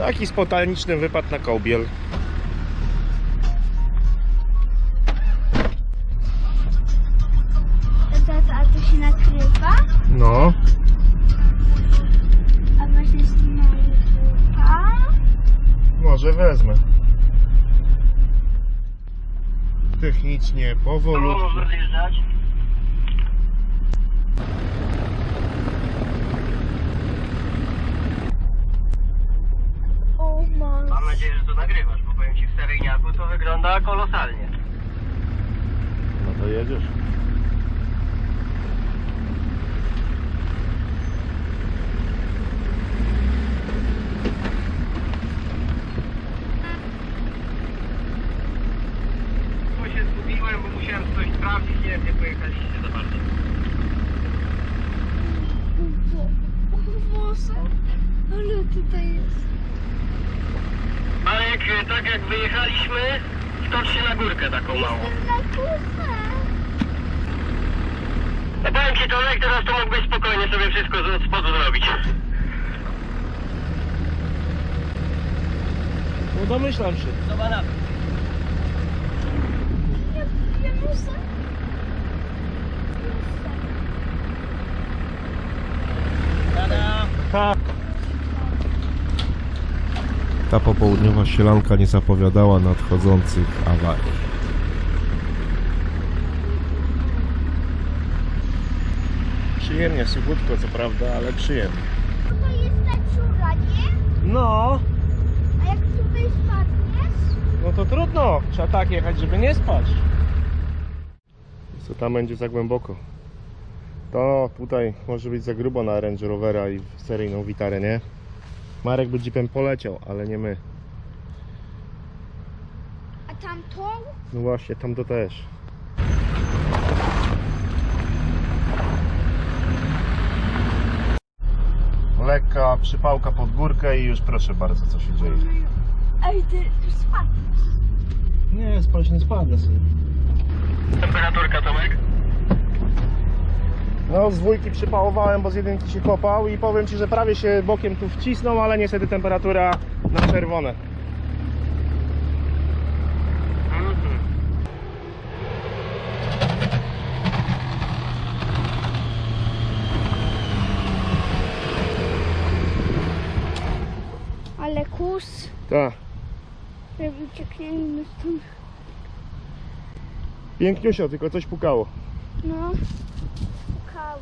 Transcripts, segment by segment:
Taki spontaniczny wypad na kołbiel. Tata, a to się nakrywa? No. A właśnie z tym YouTube'a? Może wezmę. Technicznie, powolutku. wyjeżdżać. Nadzieję, że to nagrywasz, bo powiem ci w seryjniaku to wygląda kolosalnie. No to jedziesz. Tu się zgubiłem, bo musiałem coś sprawdzić, nie wiem gdzie pojechaliście za bardzo. O Boże. Ale tutaj jest. Tak jak wyjechaliśmy, skocz się na górkę taką małą. No powiem ci Tomek, teraz to mógłbyś spokojnie sobie wszystko z od spodu zrobić. No domyślam się. Tada! Ha. Ta popołudniowa sielanka nie zapowiadała nadchodzących awarii. Przyjemnie, suchutko co prawda, ale przyjemnie. To jest ta dziura, nie? No, A jak tutaj spadniesz? no to trudno. Trzeba tak jechać, żeby nie spać. Co tam będzie za głęboko? To tutaj może być za grubo na Range Rovera i w seryjną witarę, nie? Marek by jeepem poleciał, ale nie my. A tamtą? No właśnie, tam to też. Lekka przypałka pod górkę i już proszę bardzo, co się dzieje. Ej, ty spadniesz. Nie, spać nie spadnę sobie. Temperaturka Tomek? No, z dwójki przypałowałem, bo z jedynki się kopał i powiem Ci, że prawie się bokiem tu wcisnął, ale niestety temperatura na czerwone. Ale kus. Tak, uciekniemy stąd. piękniusio, tylko coś pukało. No. Pukało.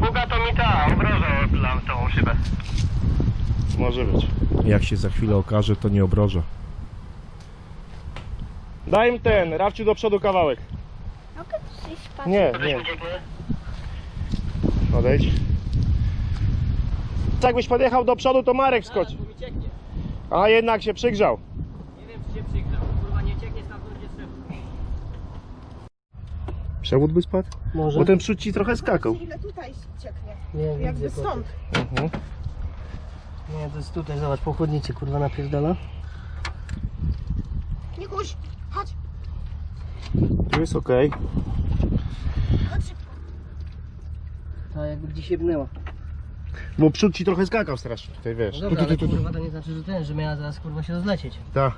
Buga to mi ta, obroża odlam tą szybę. Może być. Jak się za chwilę okaże, to nie obroża. Daj im ten, Rawciu do przodu kawałek. Mogę coś? Nie, Podejdź nie, odejdź. Jakbyś podjechał do przodu, to Marek skoczy. A jednak się przygrzał. Przewód by spadł? Może. Bo ten przód ci trochę skakał. ile tutaj cieknie. Nie Jakby stąd. Mhm. Nie, to jest tutaj, zobacz, po chłodnicy kurwa napierdala. Nikuś, chodź, Tu jest ok. chodź. Ta jakby gdzieś jebnęła. Bo przód ci trochę skakał strasznie. Tutaj wiesz. No dobra, ale kurwa to nie znaczy, że ten, że miała zaraz kurwa się rozlecieć. Ta.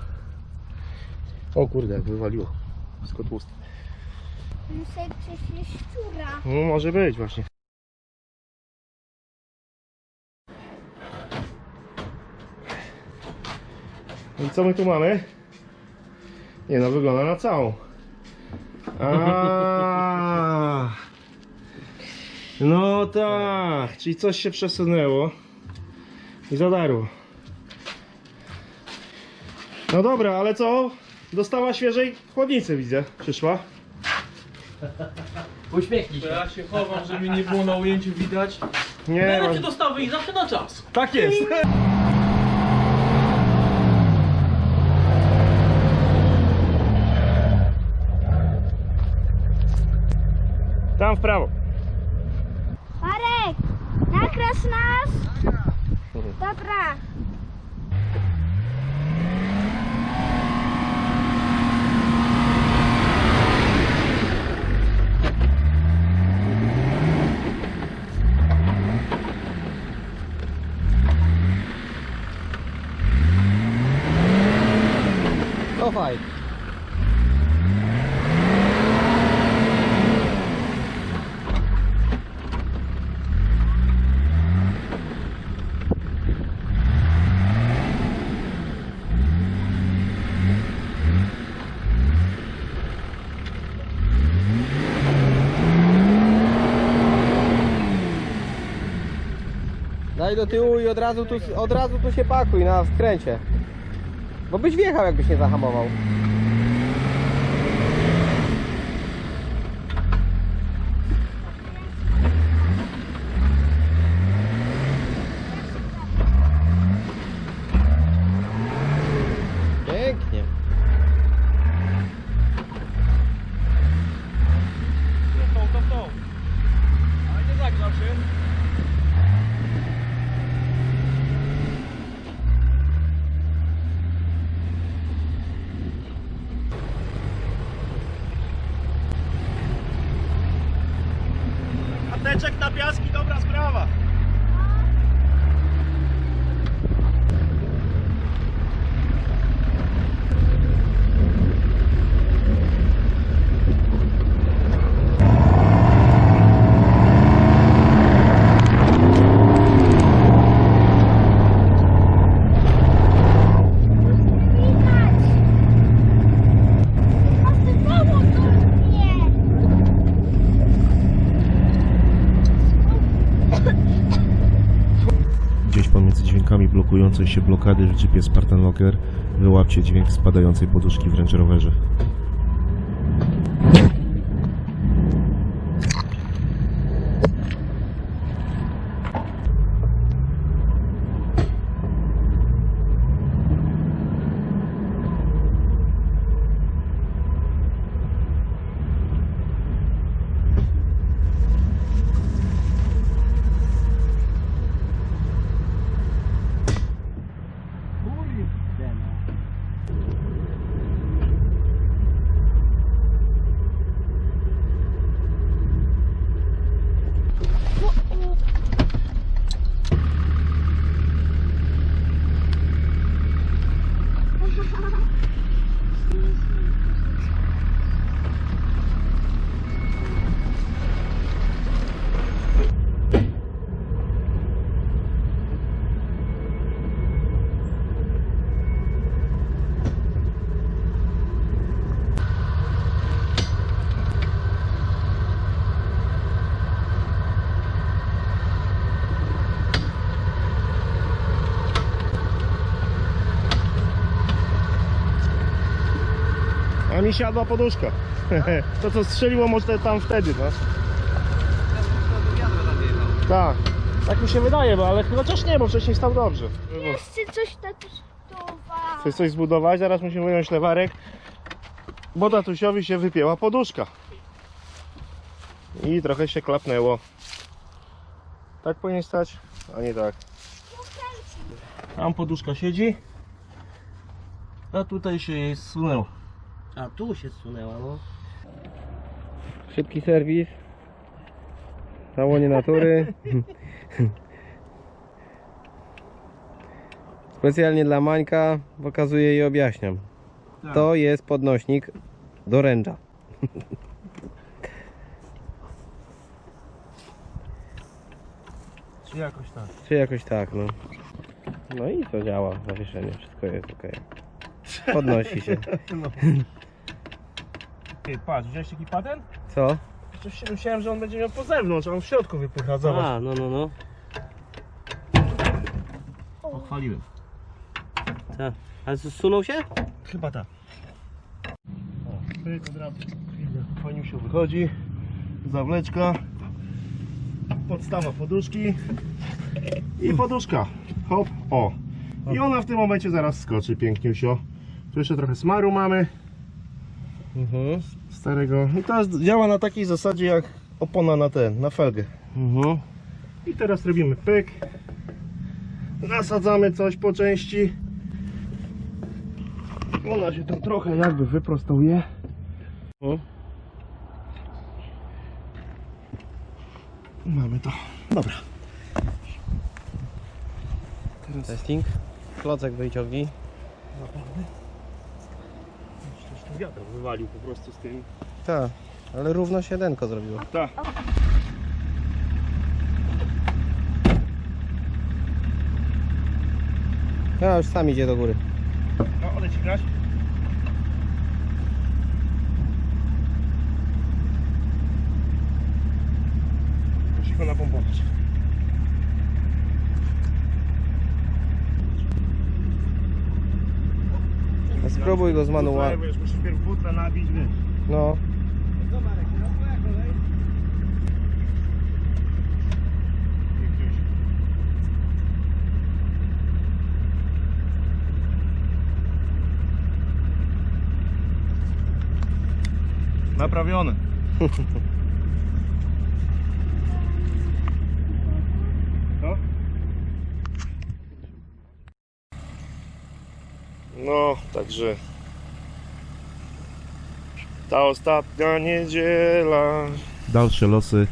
O kurde, jak wywaliło. Kotłusta. Muszę jest szczura. No może być właśnie. I co my tu mamy? Nie no, wygląda na całą. A. No tak, czyli coś się przesunęło i zadarło. No dobra, ale co? Dostała świeżej chłodnicy widzę, przyszła. Uśmiechnij To się. ja się chowam, żeby nie było na ujęciu widać. Nie, Najlepsze ma- dostawy i zawsze na czas. tak jest. Tam w prawo. Marek! Nakrasz nas! Dobra. Daj do tyłu i od razu tu, od razu tu się pakuj na skręcie. Bo byś wjechał jakbyś nie zahamował. Pięknie. To, to, to. Ale nie zagrzał się. Ateczek na piaski, dobra sprawa. Widać. Osypało to mnie. Gdzieś dźwiękami blokującej się blokady w jeepie Spartan Locker wyłapcie dźwięk spadającej poduszki w Range. A mi siadła poduszka. To co strzeliło może tam wtedy, no. Tak. Tak mi się wydaje, bo ale chociaż nie, bo wcześniej stał dobrze. Jeszcze coś tak testować. Chcesz coś zbudować? Zaraz musimy wyjąć lewarek. Bo tatusiowi się wypięła poduszka. I trochę się klapnęło. Tak powinien stać, a nie tak. Tam poduszka siedzi. A tutaj się jej zsunęło. A tu się zsunęła, no. Szybki serwis. Na łonie natury. Specjalnie dla Mańka pokazuję i objaśniam. To jest podnośnik do ręcza. Czy jakoś tak? Czy jakoś tak, no. No i to działa, zawieszenie, wszystko jest ok. Podnosi się. Ty, patrz, wziąłeś taki patent? Co? Się myślałem, że on będzie miał po zewnątrz, a on w środku wypycha, zobacz. A, no, no, no. Pochwaliłem. Tak. Ale zsunął się? Chyba tak. O, pyk, od razu. Fajnie się wychodzi. Zawleczka. Podstawa poduszki. I poduszka. Hop, o. I ona w tym momencie zaraz skoczy piękniusio. Tu jeszcze trochę smaru mamy. Mhm. Starego. I to jest- działa na takiej zasadzie jak opona na ten, na felgę. Mhm. I teraz robimy pyk. Nasadzamy coś po części. Ona się tam trochę jakby wyprostuje. O. Mamy to. Dobra. Testing. Klocek wyciągnij. Też wiatr wywalił po prostu z tym. Tak, ale równo się denko zrobiło. Tak. Ja już sam idzie do góry. No, odejść grać. Musi go napompować. Spróbuj go z manuala. Wiesz, musisz pierw butlę nabić, wiesz. No. Co Marek, teraz twoja kolej? Naprawione. Co? No, także ta ostatnia niedziela. Dalsze losy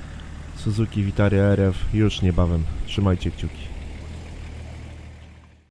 Suzuki Vitaria RF już niebawem. Trzymajcie kciuki.